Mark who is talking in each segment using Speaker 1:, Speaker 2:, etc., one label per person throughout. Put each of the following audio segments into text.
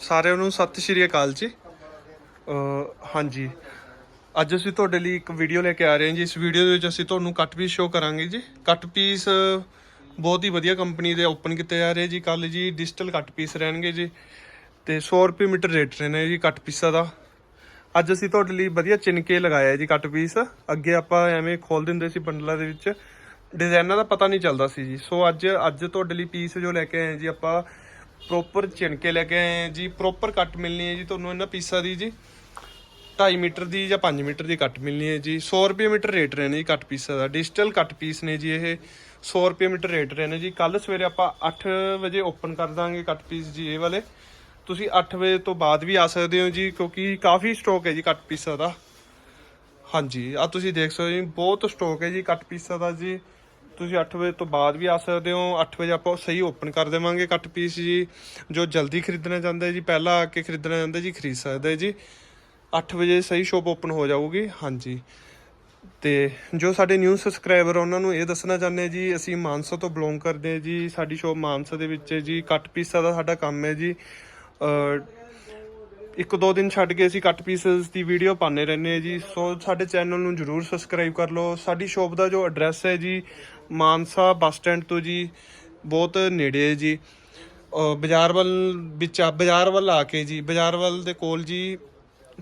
Speaker 1: ਸਾਰਿਆਂ ਨੂੰ ਸਤਿ ਸ਼੍ਰੀ ਅਕਾਲ ਜੀ। ਹਾਂਜੀ। ਅੱਜ ਅਸੀਂ ਤੁਹਾਡੇ ਲਈ ਇੱਕ ਵੀਡੀਓ ਲੈ ਕੇ ਆ ਰਹੇ ਹਾਂ ਜੀ। ਇਸ ਵੀਡੀਓ ਦੇ ਵਿੱਚ ਅਸੀਂ ਤੁਹਾਨੂੰ ਕੱਟ ਪੀਸ ਸ਼ੋਅ ਕਰਾਂਗੇ ਜੀ। ਕੱਟ ਪੀਸ ਬਹੁਤ ਹੀ ਵਧੀਆ ਕੰਪਨੀ ਦੇ ਓਪਨ ਕੀਤੇ ਜਾ ਰਹੇ ਜੀ। ਕੱਲ ਜੀ ਡਿਜੀਟਲ ਕੱਟ ਪੀਸ ਰਹਿਣਗੇ ਜੀ। ਤੇ 100 ਰੁਪਏ ਮੀਟਰ ਰੇਟ ਰਹਿਣਾ ਜੀ ਕੱਟ ਪੀਸਾਂ ਦਾ। ਅੱਜ ਅਸੀਂ ਤੁਹਾਡੇ ਲਈ ਵਧੀਆ ਚਿਨਕੇ ਲਗਾਇਆ ਜੀ ਕੱਟ ਪੀਸ ਅੱਗੇ ਆਪਾਂ ਐਵੇਂ ਖੋਲ ਦਿੰਦੇ ਸੀ ਬੰਡਲਾਂ ਦੇ ਵਿੱਚ। ਡਿਜ਼ਾਈਨਾਂ ਦਾ ਪਤਾ ਨਹੀਂ ਚੱਲਦਾ ਸੀ ਜੀ। ਸੋ ਅੱਜ ਅੱਜ ਤੁਹਾਡੇ ਲਈ ਪੀਸ ਜੋ ਲੈ ਕੇ ਆਏ ਜੀ ਆਪਾਂ ਪ੍ਰੋਪਰ ਚਿਣਕੇ ਲੈ ਕੇ ਆਏ ਹਾਂ ਜੀ ਪ੍ਰੋਪਰ ਕੱਟ ਮਿਲਣੀ ਹੈ ਜੀ ਤੁਹਾਨੂੰ ਇਹਨਾਂ ਪੀਸਾਂ ਦੀ ਜੀ। 2.5 ਮੀਟਰ ਦੀ ਜਾਂ 5 ਮੀਟਰ ਦੀ ਕੱਟ ਮਿਲਣੀ ਹੈ ਜੀ। 100 ਰੁਪਏ ਮੀਟਰ ਰੇਟ ਰਹੇ ਨੇ ਜੀ ਕੱਟ ਪੀਸਾਂ ਦਾ। ਡਿਜੀਟਲ ਕੱਟ ਪੀਸ ਨੇ ਜੀ ਇਹ। 100 ਰੁਪਏ ਮੀਟਰ ਰੇਟ ਰਹੇ ਨੇ ਜੀ। ਕੱਲ ਸਵੇਰੇ ਆਪਾਂ 8 ਵਜੇ ਓਪਨ ਕਰ ਦਾਂਗੇ ਕੱਟ ਪੀਸ ਜੀ ਇਹ ਵਾਲੇ। ਤੁਸੀਂ 8 ਵਜੇ ਤੋਂ ਬਾਅਦ ਵੀ ਆ ਸਕਦੇ ਹੋ ਜੀ, ਕਿਉਂਕਿ ਕਾਫੀ ਸਟਾਕ ਹੈ ਜੀ ਕੱਟ ਪੀਸਾਂ ਦਾ। ਹਾਂਜੀ ਆ ਤੁਸੀਂ ਦੇਖ ਸਕਦੇ ਹੋ ਜੀ, ਬਹੁਤ ਸਟਾਕ ਹੈ ਜੀ ਕੱਟ ਪੀਸਾਂ ਦਾ ਜੀ। ਤੁਸੀਂ 8 ਵਜੇ ਤੋਂ ਬਾਅਦ ਵੀ ਆ ਸਕਦੇ ਹੋ। 8 ਵਜੇ ਆਪਾਂ ਸਹੀ ਓਪਨ ਕਰ ਦੇਵਾਂਗੇ ਕੱਟ ਪੀਸ ਜੀ। ਜੋ ਜਲਦੀ ਖਰੀਦਣਾ ਚਾਹੁੰਦਾ ਜੀ, ਪਹਿਲਾਂ ਆ ਕੇ ਖਰੀਦਣਾ ਚਾਹੁੰਦਾ ਜੀ, ਖਰੀਦ ਸਕਦਾ ਜੀ। 8 ਵਜੇ ਸਹੀ ਸ਼ੋਪ ਓਪਨ ਹੋ ਜਾਊਗੀ। ਹਾਂਜੀ। ਤੇ ਜੋ ਸਾਡੇ ਨਿਊ ਸਬਸਕ੍ਰਾਈਬਰ ਉਹਨਾਂ ਨੂੰ ਇਹ ਦੱਸਣਾ ਚਾਹੁੰਦੇ ਜੀ, ਅਸੀਂ ਮਾਨਸਾ ਤੋਂ ਬਿਲੋਂਗ ਕਰਦੇ ਹਾਂ ਜੀ। ਸਾਡੀ ਸ਼ੋਪ ਮਾਨਸਾ ਦੇ ਵਿੱਚ ਹੈ ਜੀ। ਕੱਟ ਪੀਸਾਂ ਦਾ ਸਾਡਾ ਕੰਮ ਹੈ ਜੀ। ਇੱਕ ਦੋ ਦਿਨ ਛੱਡ ਕੇ ਅਸੀਂ ਕੱਟ ਪੀਸਸ ਦੀ ਵੀਡੀਓ ਪਾਉਂਦੇ ਰਹਿੰਦੇ ਹਾਂ ਜੀ। ਸੋ ਸਾਡੇ ਚੈਨਲ ਨੂੰ ਜਰੂਰ ਸਬਸਕ੍ਰਾਈਬ ਕਰ ਲਓ। ਸਾਡੀ ਸ਼ੋਪ ਦਾ ਜੋ ਐਡਰੈਸ ਹੈ ਜੀ ਮਾਨਸਾ ਬੱਸ ਸਟੈਂਡ ਤੋਂ ਜੀ, ਬਹੁਤ ਨੇੜੇ ਹੈ ਜੀ। ਬਾਜ਼ਾਰ ਵੱਲ ਵਿੱਚ ਬਾਜ਼ਾਰ ਵੱਲ ਆ ਕੇ ਜੀ, ਬਾਜ਼ਾਰ ਵੱਲ ਦੇ ਕੋਲ ਜੀ,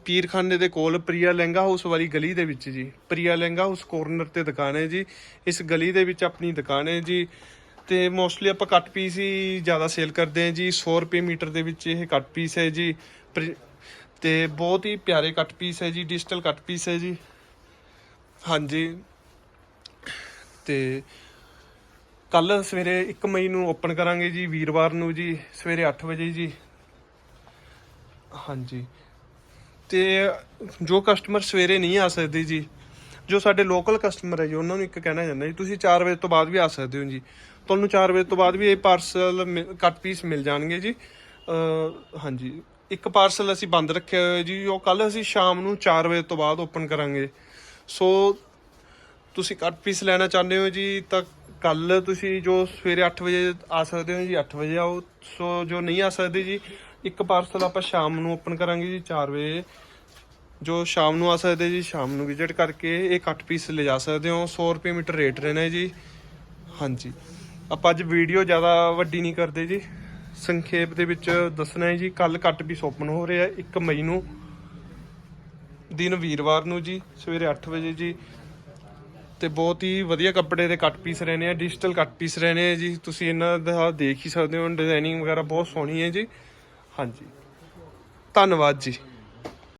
Speaker 1: ਪੀਰਖਾਨੇ ਦੇ ਕੋਲ ਪ੍ਰਿਆ ਲਹਿੰਗਾ ਹਾਊਸ ਵਾਲੀ ਗਲੀ ਦੇ ਵਿੱਚ ਜੀ। ਪ੍ਰਿਆ ਲਹਿੰਗਾ ਹਾਊਸ ਕੋਰਨਰ ਤੇ ਦੁਕਾਨ ਹੈ ਜੀ। ਇਸ ਗਲੀ ਦੇ ਵਿੱਚ ਆਪਣੀ ਦੁਕਾਨ ਹੈ ਜੀ। ਤੇ ਮੋਸਟਲੀ ਆਪਾਂ ਕੱਟ ਪੀਸ ਹੀ ਜ਼ਿਆਦਾ ਸੇਲ ਕਰਦੇ ਹਾਂ ਜੀ। 100 ਰੁਪਏ ਮੀਟਰ ਦੇ ਵਿੱਚ ਇਹ ਕੱਟ ਪੀਸ ਹੈ ਜੀ। ਪ੍ਰਿ- ਤੇ ਬਹੁਤ ਹੀ ਪਿਆਰੇ ਕੱਟ ਪੀਸ ਹੈ ਜੀ। ਡਿਜੀਟਲ ਕੱਟ ਪੀਸ ਹੈ ਜੀ। ਹਾਂਜੀ। ਤੇ ਕੱਲ ਸਵੇਰੇ 1 ਮਈ ਨੂੰ ਓਪਨ ਕਰਾਂਗੇ ਜੀ, ਵੀਰਵਾਰ ਨੂੰ ਜੀ, ਸਵੇਰੇ 8 ਵਜੇ ਜੀ। ਹਾਂਜੀ। ਤੇ ਜੋ ਕਸਟਮਰ ਸਵੇਰੇ ਨਹੀਂ ਆ ਸਕਦੇ ਜੀ, ਜੋ ਸਾਡੇ ਲੋਕਲ ਕਸਟਮਰ ਹੈ ਜੀ, ਉਹਨਾਂ ਨੂੰ ਇੱਕ ਕਹਿਣਾ ਚਾਹੁੰਦਾ ਜੀ, ਤੁਸੀਂ 4 ਵਜੇ ਤੋਂ ਬਾਅਦ ਵੀ ਆ ਸਕਦੇ ਹੋ ਜੀ। ਤੁਹਾਨੂੰ 4 ਵਜੇ ਤੋਂ ਬਾਅਦ ਵੀ ਇਹ ਪਾਰਸਲ ਕੱਟ ਪੀਸ ਮਿਲ ਜਾਣਗੇ ਜੀ। ਹਾਂਜੀ। ਇੱਕ ਪਾਰਸਲ ਅਸੀਂ ਬੰਦ ਰੱਖਿਆ ਹੋਇਆ ਜੀ, ਉਹ ਕੱਲ ਅਸੀਂ ਸ਼ਾਮ ਨੂੰ 4 ਵਜੇ ਤੋਂ ਬਾਅਦ ਓਪਨ ਕਰਾਂਗੇ। ਸੋ ਤੁਸੀਂ ਕੱਟ ਪੀਸ ਲੈਣਾ ਚਾਹੁੰਦੇ ਹੋ ਜੀ, ਤਾਂ ਕੱਲ ਤੁਸੀਂ ਜੋ ਸਵੇਰੇ 8 ਵਜੇ ਆ ਸਕਦੇ ਹੋ ਜੀ 8 ਵਜੇ ਆਓ। ਸੋ ਜੋ ਨਹੀਂ ਆ ਸਕਦੇ ਜੀ, ਇੱਕ ਪਾਰਸਲ ਆਪਾਂ ਸ਼ਾਮ ਨੂੰ ਓਪਨ ਕਰਾਂਗੇ ਜੀ 4 ਵਜੇ। ਜੋ ਸ਼ਾਮ ਨੂੰ ਆ ਸਕਦੇ ਜੀ, ਸ਼ਾਮ ਨੂੰ ਵਿਜ਼ਿਟ ਕਰਕੇ ਇਹ ਕੱਟ ਪੀਸ ਲੈ ਜਾ ਸਕਦੇ ਹੋ। 100 ਰੁਪਏ ਮੀਟਰ ਰੇਟ ਰਹਿਣਾ ਜੀ। ਹਾਂਜੀ। ਆਪਾਂ ਅੱਜ ਵੀਡੀਓ ਜ਼ਿਆਦਾ ਵੱਡੀ ਨਹੀਂ ਕਰਦੇ ਜੀ। ਸੰਖੇਪ ਦੇ ਵਿੱਚ ਦੱਸਣਾ ਹੈ ਜੀ ਕੱਲ ਕੱਟ ਪੀਸ ਓਪਨ ਹੋ ਰਿਹਾ 1 ਮਈ ਨੂੰ, ਦਿਨ ਵੀਰਵਾਰ ਨੂੰ ਜੀ, ਸਵੇਰੇ 8 ਵਜੇ ਜੀ। ਤੇ ਬਹੁਤ ਹੀ ਵਧੀਆ ਕੱਪੜੇ ਦੇ ਕੱਟ ਪੀਸ ਰਹਿਣੇ ਆ ਡਿਜੀਟਲ ਕੱਟ ਪੀਸ ਰਹਿਣੇ ਆ ਜੀ। ਤੁਸੀਂ ਇਹਨਾਂ ਦਾ ਦੇਖ ਹੀ ਸਕਦੇ ਹੋ ਡਿਜ਼ਾਈਨਿੰਗ ਵਗੈਰਾ ਬਹੁਤ ਸੋਹਣੀ ਹੈ ਜੀ। ਹਾਂਜੀ। ਧੰਨਵਾਦ ਜੀ।